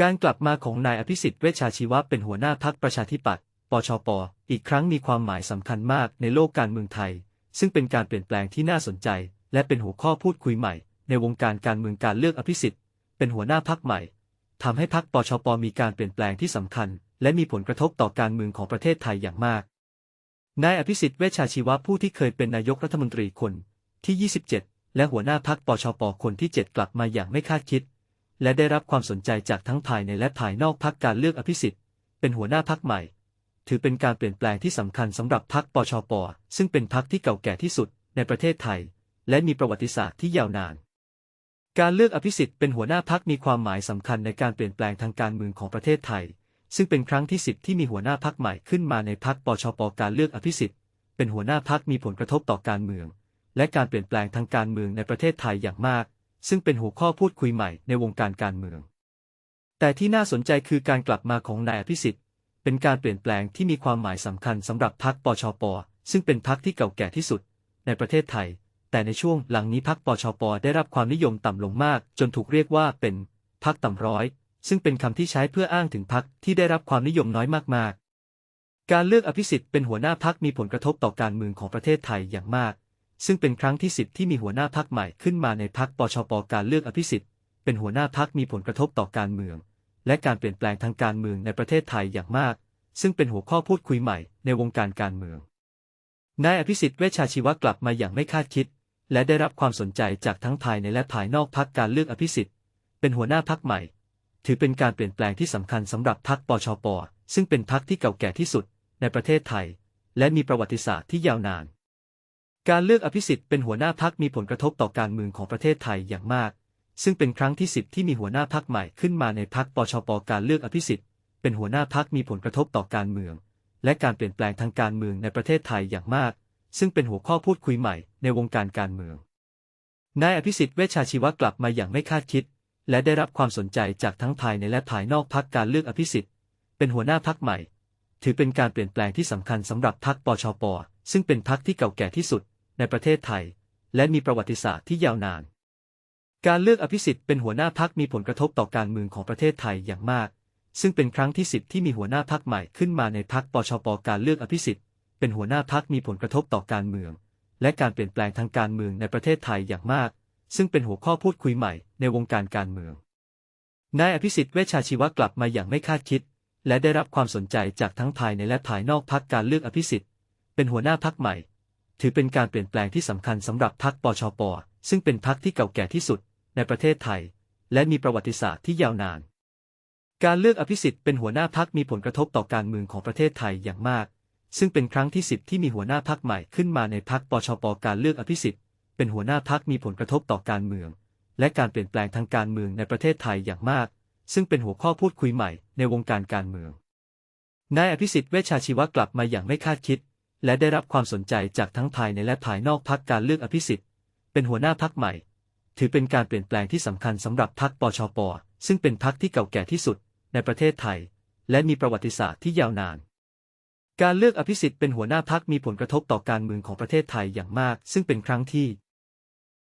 การกลับมาของนายอภิสิทธิ์เวชชาชีวะเป็นหัวหน้าพักประชาธิปัตย์ ปชป อีกครั้งมีความหมายสำคัญมากในโลกการเมืองไทย ซึ่งเป็นการเปลี่ยนแปลงที่น่าสนใจ และเป็นหัวข้อพูดคุยใหม่ ในวงการการเมืองการเลือกอภิสิทธิ์ เป็นหัวหน้าพักใหม่ทำให้พักปชป มีการเปลี่ยนแปลงที่สำคัญ และมีผลกระทบต่อการเมืองของประเทศไทยอย่างมาก นายอภิสิทธิ์เวชชาชีวะผู้ที่เคยเป็นนายกรัฐมนตรีคนที่ 27 และหัวหน้าพักปชป คนที่ 7 กลับมาอย่างไม่คาดคิด และได้รับความสนใจจากทั้งภายในและภายนอกพักการเลือกอภิสิทธิ์เป็นหัวหน้าพักใหม่ ถือเป็นการเปลี่ยนแปลงที่สำคัญสำหรับพักปชป ซึ่งเป็นพักที่เก่าแก่ที่สุดในประเทศไทย และมีประวัติศาสตร์ที่ยาวนาน การเลือกอภิสิทธิ์เป็นหัวหน้าพักมีความหมายสำคัญในการเปลี่ยนแปลงทางการเมืองของประเทศไทย ซึ่งเป็นครั้งที่10ที่มีหัวหน้าพักใหม่ขึ้นมาในพักปชป การเลือกอภิสิทธิ์เป็นหัวหน้าพักมีผลกระทบต่อการเมือง และการเปลี่ยนแปลงทางการเมืองในประเทศไทยอย่างมาก ซึ่งเป็นหัวข้อพูดคุยใหม่ในวงการการเมือง แต่ที่น่าสนใจคือการกลับมาของนายอภิสิทธิ์ เป็นการเปลี่ยนแปลงที่มีความหมายสำคัญสำหรับพรรคปชป ซึ่งเป็นพรรคที่เก่าแก่ที่สุด ในประเทศไทย แต่ในช่วงหลังนี้พรรคปชป ได้รับความนิยมต่ำลงมาก จนถูกเรียกว่าเป็นพรรคต่ำร้อย ซึ่งเป็นคำที่ใช้เพื่ออ้างถึงพรรคที่ได้รับความนิยมน้อยมากๆ การเลือกอภิสิทธิ์เป็นหัวหน้าพรรคมีผลกระทบต่อการเมืองของประเทศไทยอย่างมาก ซึ่งเป็นครั้งที่สิบที่มีหัวหน้าพรรคใหม่ขึ้นมาในพรรคปชปการเลือกอภิสิทธิ์เป็นหัวหน้าพรรคมีผลกระทบต่อการเมือง และการเปลี่ยนแปลงทางการเมืองในประเทศไทยอย่างมาก ซึ่งเป็นหัวข้อพูดคุยใหม่ในวงการการเมืองนายอภิสิทธิ์เวชชาชีวะกลับมาอย่างไม่คาดคิด และได้รับความสนใจจากทั้งภายในและภายนอกพักการเลือกอภิสิทธิ์เป็นหัวหน้าพักใหม่ ถือเป็นการเปลี่ยนแปลงที่สำคัญสำหรับพักปชปซึ่งเป็นพักที่เก่าแก่ที่สุดในประเทศไทย และมีประวัติศาสตร์ที่ยาวนาน การเลือกอภิสิทธิ์เป็นหัวหน้าพักมีผลกระทบต่อการเมืองของประเทศไทยอย่างมาก ซึ่งเป็นครั้งที่10ที่มีหัวหน้าพักใหม่ขึ้นมาในพักปชปการเลือกอภิสิทธิ์เป็นหัวหน้าพักมีผลกระทบต่อการเมือง และการเปลี่ยนแปลงทางการเมืองในประเทศไทยอย่างมาก ซึ่งเป็นหัวข้อพูดคุยใหม่ในวงการการเมือง นายอภิสิทธิ์เวชชาชีวะกลับมาอย่างไม่คาดคิด และได้รับความสนใจจากทั้งภายในและภายนอกพักการเลือกอภิสิทธิ์เป็นหัวหน้าพักใหม่ ถือเป็นการเปลี่ยนแปลงที่สำคัญสำหรับพักปชปซึ่งเป็นพักที่เก่าแก่ที่สุด ในประเทศไทย และมีประวัติศาสตร์ที่ยาวนาน การเลือกอภิสิทธิ์เป็นหัวหน้าพักมีผลกระทบต่อการเมืองของประเทศไทยอย่างมาก ซึ่งเป็นครั้งที่10ที่มีหัวหน้าพักใหม่ขึ้นมาในพักปชปการเลือกอภิสิทธิ์เป็นหัวหน้าพักมีผลกระทบต่อการเมือง และการเปลี่ยนแปลงทางการเมืองในประเทศไทยอย่างมาก ซึ่งเป็นหัวข้อพูดคุยใหม่ในวงการการเมืองนายอภิสิทธิ์เวชชาชีวะกลับมาอย่างไม่คาดคิด และได้รับความสนใจจากทั้งภายในและภายนอกพักการเลือกอภิสิทธิ์เป็นหัวหน้าพักใหม่ ถือเป็นการเปลี่ยนแปลงที่สำคัญสำหรับพักปชป ซึ่งเป็นพักที่เก่าแก่ที่สุดในประเทศไทย และมีประวัติศาสตร์ที่ยาวนาน การเลือกอภิสิทธิ์เป็นหัวหน้าพักมีผลกระทบต่อการเมืองของประเทศไทยอย่างมาก ซึ่งเป็นครั้งที่10ที่มีหัวหน้าพักใหม่ขึ้นมาในพักปชป การเลือกอภิสิทธิ์ เป็นหัวหน้าพักมีผลกระทบต่อการเมือง และการเปลี่ยนแปลงทางการเมืองในประเทศไทยอย่างมาก ซึ่งเป็นหัวข้อพูดคุยใหม่ในวงการการเมืองนายอภิสิทธิ์เวชชาชีวะกลับมาอย่างไม่คาดคิด และได้รับความสนใจจากทั้งภายในและภายนอกพักการเลือกอภิสิทธิ์ เป็นหัวหน้าพักใหม่ ถือเป็นการเปลี่ยนแปลงที่สำคัญสำหรับพักปชป ซึ่งเป็นพักที่เก่าแก่ที่สุดในประเทศไทย และมีประวัติศาสตร์ที่ยาวนาน การเลือกอภิสิทธิ์เป็นหัวหน้าพักมีผลกระทบต่อการเมืองของประเทศไทยอย่างมาก ซึ่งเป็นครั้งที่